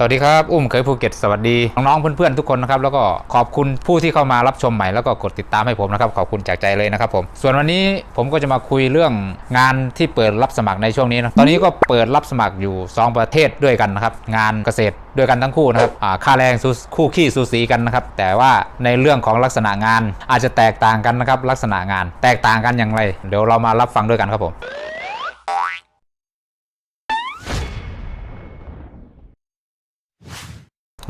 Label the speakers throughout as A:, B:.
A: สวัสดีครับ อุ้มเคยภูเก็ตสวัสดี น้องๆเพื่อนๆทุกคนนะครับ แล้วก็ขอบคุณผู้ที่เข้ามารับชมใหม่แล้วก็กดติดตามให้ผมนะครับ ขอบคุณจากใจเลยนะครับผมส่วนวันนี้ผมก็จะมาคุยเรื่องงานที่เปิดรับสมัครในช่วงนี้นะตอนนี้ก็เปิดรับสมัครอยู่ 2 ประเทศด้วยกันนะครับงานเกษตรด้วยกันทั้งคู่นะครับค่าแรงคู่ขี้สูสีกันนะครับแต่ว่าในเรื่องของลักษณะงานอาจจะแตกต่างกันนะครับลักษณะงาน แตกต่างกันอย่างไร เดี๋ยวเรามารับฟังด้วยกันครับผม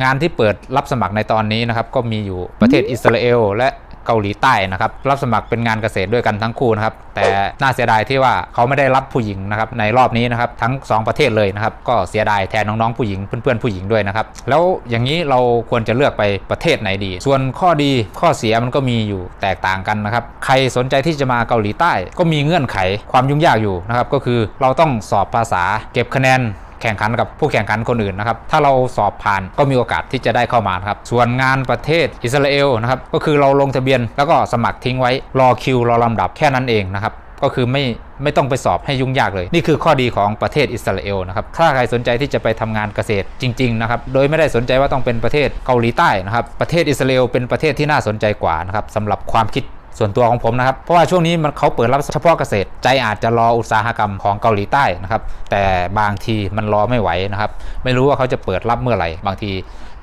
A: งานที่เปิดรับสมัครในตอนนี้นะครับก็มีอยู่ประเทศอิสราเอลและเกาหลีใต้นะครับรับสมัครเป็นงานเกษตรด้วยกันทั้งคู่นะครับแต่น่าเสียดายที่ว่าเขาไม่ได้รับผู้หญิงนะครับในรอบนี้นะครับทั้ง 2 ประเทศเลยนะครับก็เสียดายแทนน้องๆผู้หญิงเพื่อนๆผู้หญิงด้วยนะครับแล้วอย่างนี้เราควรจะเลือกไปประเทศไหนดี ส่วนข้อดีข้อเสียมันก็มีอยู่แตกต่างกันนะครับใครสนใจที่จะมาเกาหลีใต้ ก็มีเงื่อนไขความยุ่งยากอยู่นะครับก็คือเราต้องสอบภาษาเก็บคะแนน แข่งขันกับผู้แข่งขันคนอื่นนะครับ ถ้าเราสอบผ่านก็มีโอกาสที่จะได้เข้ามานะครับ ส่วนงานประเทศอิสราเอลนะครับ ก็คือเราลงทะเบียนแล้วก็สมัครทิ้งไว้รอคิวรอลำดับแค่นั้นเองนะครับ ก็คือไม่ไม่ต้องไปสอบให้ยุ่งยากเลย นี่คือข้อดีของประเทศอิสราเอลนะครับ ถ้าใครสนใจที่จะไปทำงานเกษตรจริงๆนะครับ โดยไม่ได้สนใจว่าต้องเป็นประเทศเกาหลีใต้นะครับ ประเทศอิสราเอลเป็นประเทศที่น่าสนใจกว่านะครับสำหรับความคิด ส่วนตัวของผมนะครับ เพราะว่าช่วงนี้มันเขาเปิดรับเฉพาะเกษตร ใจอาจจะรออุตสาหกรรมของเกาหลีใต้นะครับ แต่บางทีมันรอไม่ไหวนะครับ ไม่รู้ว่าเขาจะเปิดรับเมื่อไหร่ บางที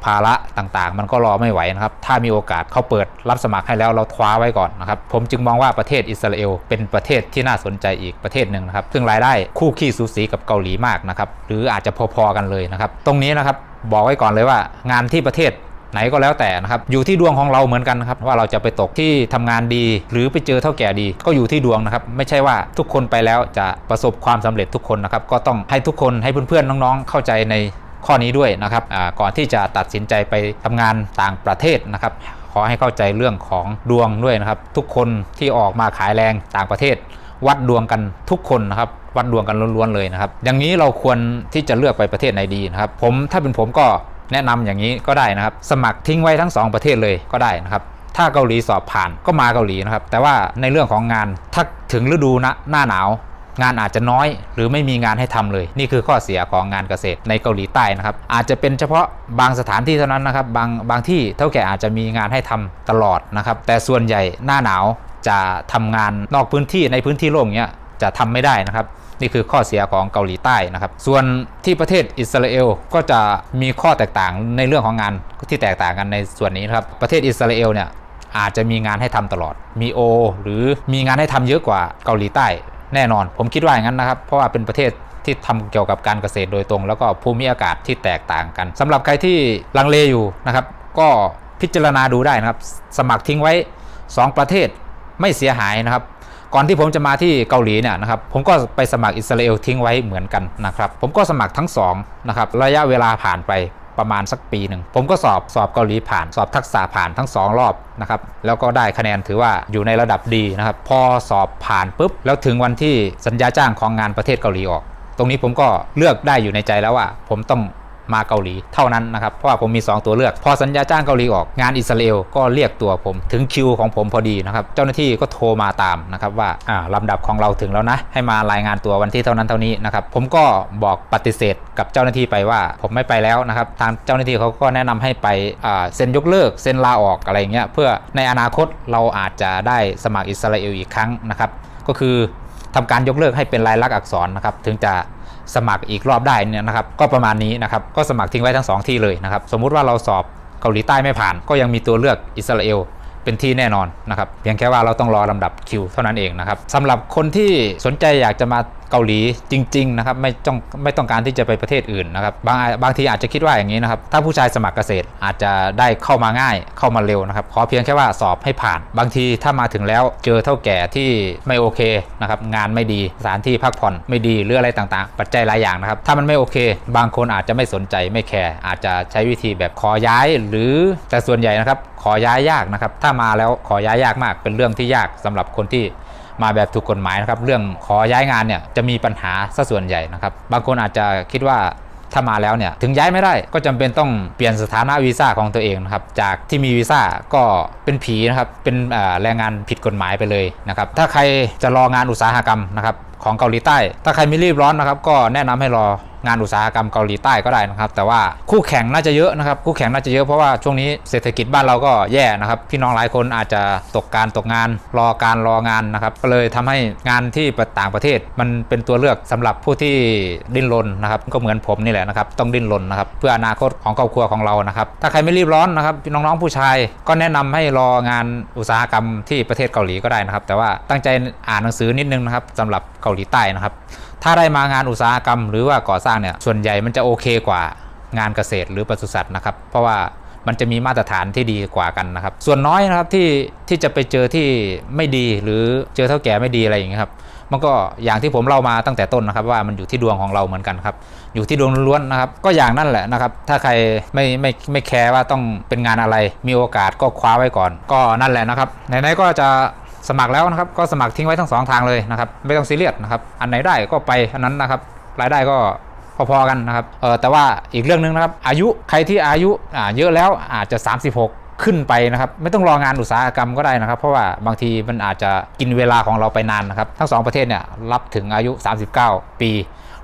A: ภาระต่างๆ มันก็รอไม่ไหวนะครับ ถ้ามีโอกาสเขาเปิดรับสมัครให้แล้วเราคว้าไว้ก่อนนะครับ ผมจึงมองว่าประเทศอิสราเอลเป็นประเทศที่น่าสนใจอีกประเทศหนึ่งนะครับ ซึ่งรายได้คู่ขี้สูสีกับเกาหลีมากนะครับ หรืออาจจะพอๆกันเลยนะครับ ตรงนี้นะครับบอกไว้ก่อนเลยว่างานที่ประเทศ ไหนก็แล้วแต่นะครับอยู่ที่ดวงของเราเหมือนกันครับว่าเราจะไปตกที่ทำงานดี หรือไปเจอเท่าแก่ดี ก็อยู่ที่ดวงนะครับไม่ใช่ว่าทุกคนไปแล้วจะประสบความสำเร็จทุกคนนะครับก็ต้องให้ทุกคนให้เพื่อนๆน้องๆ เข้าใจในข้อนี้ด้วยนะครับก่อนที่จะตัดสินใจไปทำงานต่างประเทศนะครับขอให้เข้าใจเรื่องของดวงด้วยนะครับ ทุกคนที่ออกมาขายแรงต่างประเทศ วัดดวงกันทุกคนนะครับวัดดวงกันล้วนๆเลยนะครับอย่างนี้เราควรที่จะเลือกไปประเทศไหนดีนะครับ ผมถ้าเป็นผมก็ แนะนำอย่างนี้ก็ได้นะครับ สมัครทิ้งไว้ทั้ง 2 ประเทศเลยก็ได้นะครับ ถ้าเกาหลีสอบผ่านก็มาเกาหลีนะครับ แต่ว่าในเรื่องของงานถ้าถึงฤดูนะหน้าหนาว งานอาจจะน้อย หรือไม่มีงานให้ทำเลย นี่คือข้อเสียของงานเกษตรในเกาหลีใต้นะครับ อาจจะเป็นเฉพาะบางสถานที่เท่านั้นนะครับ บางบางที่เท่าแก่อาจจะมีงานให้ทำตลอดนะครับ แต่ส่วนใหญ่หน้าหนาวจะทำงานนอกพื้นที่ในพื้นที่โล่งเนี้ยจะทำไม่ได้นะครับ นี่คือข้อเสียของเกาหลีใต้นะครับ ส่วนที่ประเทศอิสราเอลก็จะมีข้อแตกต่างในเรื่องของงานที่แตกต่างกันในส่วนนี้นะครับ ประเทศอิสราเอลเนี่ยอาจจะมีงานให้ทำตลอด มีโอ หรือมีงานให้ทำเยอะกว่าเกาหลีใต้ แน่นอน ผมคิดว่าอย่างนั้นนะครับ เพราะว่าเป็นประเทศที่ทำเกี่ยวกับการเกษตรโดยตรง แล้วก็ภูมิอากาศที่แตกต่างกันสำหรับใครที่ลังเลอยู่นะครับ ก็พิจารณาดูได้นะครับ สมัครทิ้งไว้ 2 ประเทศ ไม่เสียหายนะครับ ก่อนที่ผมจะมาที่เกาหลีเนี่ยนะครับ ผมก็ไปสมัครอิสราเอลทิ้งไว้เหมือนกันนะครับ ผมก็สมัครทั้งสองนะครับ ระยะเวลาผ่านไปประมาณสักปีหนึ่ง ผมก็สอบสอบเกาหลีผ่าน สอบทักษะผ่านทั้งสองรอบนะครับ แล้วก็ได้คะแนนถือว่าอยู่ในระดับดีนะครับ พอสอบผ่านปุ๊บ แล้วถึงวันที่สัญญาจ้างของงานประเทศเกาหลีออก ตรงนี้ผมก็เลือกได้อยู่ในใจแล้วว่า ผมต้อง มาเกาหลีเท่านั้นนะครับ เพราะว่าผมมี 2 ตัวเลือก พอสัญญาจ้างเกาหลีออกงานอิสราเอลก็เรียกตัวผมถึงคิวของผมพอดีนะครับเจ้าหน้าที่ก็โทรมาตามนะครับว่าอ่าลำดับของเราถึงแล้วนะ ให้มารายงานตัววันที่เท่านั้นเท่านี้นะครับผมก็บอกปฏิเสธกับเจ้าหน้าที่ไปว่า ผมไม่ไปแล้วนะครับทางเจ้าหน้าที่เขาก็แนะนำให้ไปอ่าเซ็นยกเลิกเซ็นลาออกอะไรเงี้ยเพื่อในอนาคตเราอาจจะได้สมัครอิสราเอลอีกครั้งนะครับก็คือทำการยกเลิกให้เป็นลายลักษณ์อักษรนะครับถึงจะ สมัครอีกรอบได้เนี่ยนะครับ ก็ประมาณนี้นะครับ ก็สมัครทิ้งไว้ทั้งสองที่เลยนะครับ สมมุติว่าเราสอบเกาหลีใต้ไม่ผ่าน ก็ยังมีตัวเลือกอิสราเอลเป็นที่แน่นอนนะครับ เพียงแค่ว่าเราต้องรอลำดับคิวเท่านั้นเองนะครับสำหรับคนที่สนใจอยากจะมาเกาหลีจริง ๆ นะครับ ไม่ต้องไม่ต้องการที่จะไปประเทศอื่นนะครับบางบางทีอาจจะคิดว่าอย่างนี้นะครับ ถ้าผู้ชายสมัครเกษตรอาจจะได้เข้ามาง่ายเข้ามาเร็วนะครับขอเพียงแค่ว่าสอบให้ผ่าน บางทีถ้ามาถึงแล้วเจอเท่าแก่ที่ไม่โอเคนะครับงานไม่ดีสถานที่พักผ่อนไม่ดีหรืออะไรต่างๆ ปัจจัยหลายอย่างนะครับ ถ้ามันไม่โอเค บางคนอาจจะไม่สนใจไม่แคร์อาจจะใช้วิธีแบบขอย้าย หรือแต่ส่วนใหญ่นะครับขอย้ายยากนะครับถ้ามาแล้วขอย้ายยากมากเป็นเรื่องที่ยากสำหรับคนที่ มาแบบถูกกฎหมายนะครับ เรื่องขอย้ายงานเนี่ยจะมีปัญหาซะส่วนใหญ่นะครับ บางคนอาจจะคิดว่าถ้ามาแล้วเนี่ยถึงย้ายไม่ได้ก็จำเป็นต้องเปลี่ยนสถานะวีซ่าของตัวเองนะครับจากที่มีวีซ่าก็เป็นผีนะครับเป็นแรงงานผิดกฎหมายไปเลยนะครับถ้าใครจะรองานอุตสาหกรรมนะครับของเกาหลีใต้ ถ้าใครไม่รีบร้อนนะครับก็แนะนำให้รอ งานอุตสาหกรรมเกาหลีใต้ก็ได้นะครับ แต่ว่าคู่แข่งน่าจะเยอะนะครับ คู่แข่งน่าจะเยอะเพราะว่าช่วงนี้เศรษฐกิจบ้านเราก็แย่นะครับ พี่น้องหลายคนอาจจะตกการตกงานรอการรองานนะครับ ก็เลยทำให้งานที่ต่างประเทศมันเป็นตัวเลือกสำหรับผู้ที่ดิ้นรนนะครับ ก็เหมือนผมนี่แหละนะครับ ต้องดิ้นรนนะครับ เพื่ออนาคตของครอบครัวของเรานะครับ ถ้าใครไม่รีบร้อนนะครับพี่น้องๆผู้ชาย ก็แนะนำให้รองานอุตสาหกรรมที่ประเทศเกาหลีก็ได้นะครับ แต่ว่าตั้งใจอ่านหนังสือนิดนึงนะครับสำหรับเกาหลีใต้นะครับ ถ้าได้มางานอุตสาหกรรม หรือว่าก่อสร้างเนี่ยส่วนใหญ่มันจะโอเคกว่างานเกษตรหรือปศุสัตว์นะครับ เพราะว่ามันจะมีมาตรฐานที่ดีกว่ากันนะครับ ส่วนน้อยนะครับที่ที่จะไปเจอที่ไม่ดีหรือเจอเท่าแก่ไม่ดีอะไรอย่างเงี้ยครับมันก็อย่างที่ผมเล่ามาตั้งแต่ต้นนะครับว่ามันอยู่ที่ดวงของเราเหมือนกันครับอยู่ที่ดวงล้วนนะครับ ก็อย่างนั่นแหละนะครับ ถ้าใครไม่ไม่ไม่แคร์ว่าต้องเป็นงานอะไร มีโอกาสก็คว้าไว้ก่อน ก็นั่นแหละนะครับไหนๆก็จะสมัครแล้วนะครับ ก็สมัครทิ้งไว้ทั้งสองทางเลยนะครับ ไม่ต้องซีเรียสนะครับ อันไหนได้ก็ไปอันนั้นนะครับ รายได้ก็ พอๆกันนะครับเออแต่ว่าอีกเรื่องหนึงนะครับ อายุใครที่อายุอ่าเยอะแล้วอาจจะ 36ขึ้นไปนะครับไม่ต้องรองานอุตสาหกรรมก็ได้นะครับ เพราะว่าบางทีมันอาจจะกินเวลาของเราไปนานนะครับ ทั้งสองประเทศเนี่ยรับถึงอายุ 39 ปี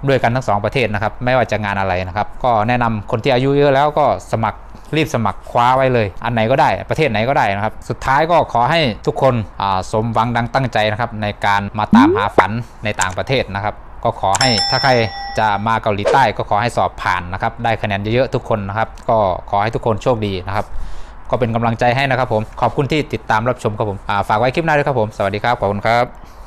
A: ด้วยกันทั้งสองประเทศนะครับ ไม่ว่าจะงานอะไรนะครับ ก็แนะนำคนที่อายุเยอะแล้วก็สมัครรีบสมัครคว้าไว้เลย อันไหนก็ได้ประเทศไหนก็ได้นะครับ สุดท้ายก็ขอให้ทุกคนอ่าสมหวังดังตั้งใจนะครับในการมาตามหาฝันในต่างประเทศนะครับ ก็ขอให้ถ้าใครจะมาเกาหลีใต้ก็ขอให้สอบผ่านนะครับ ได้คะแนนเยอะๆทุกคนนะครับ ก็ขอให้ทุกคนโชคดีนะครับ ก็เป็นกำลังใจให้นะครับผม ขอบคุณที่ติดตามรับชมครับผมฝากไว้คลิปหน้าด้วยครับผม สวัสดีครับ ขอบคุณครับ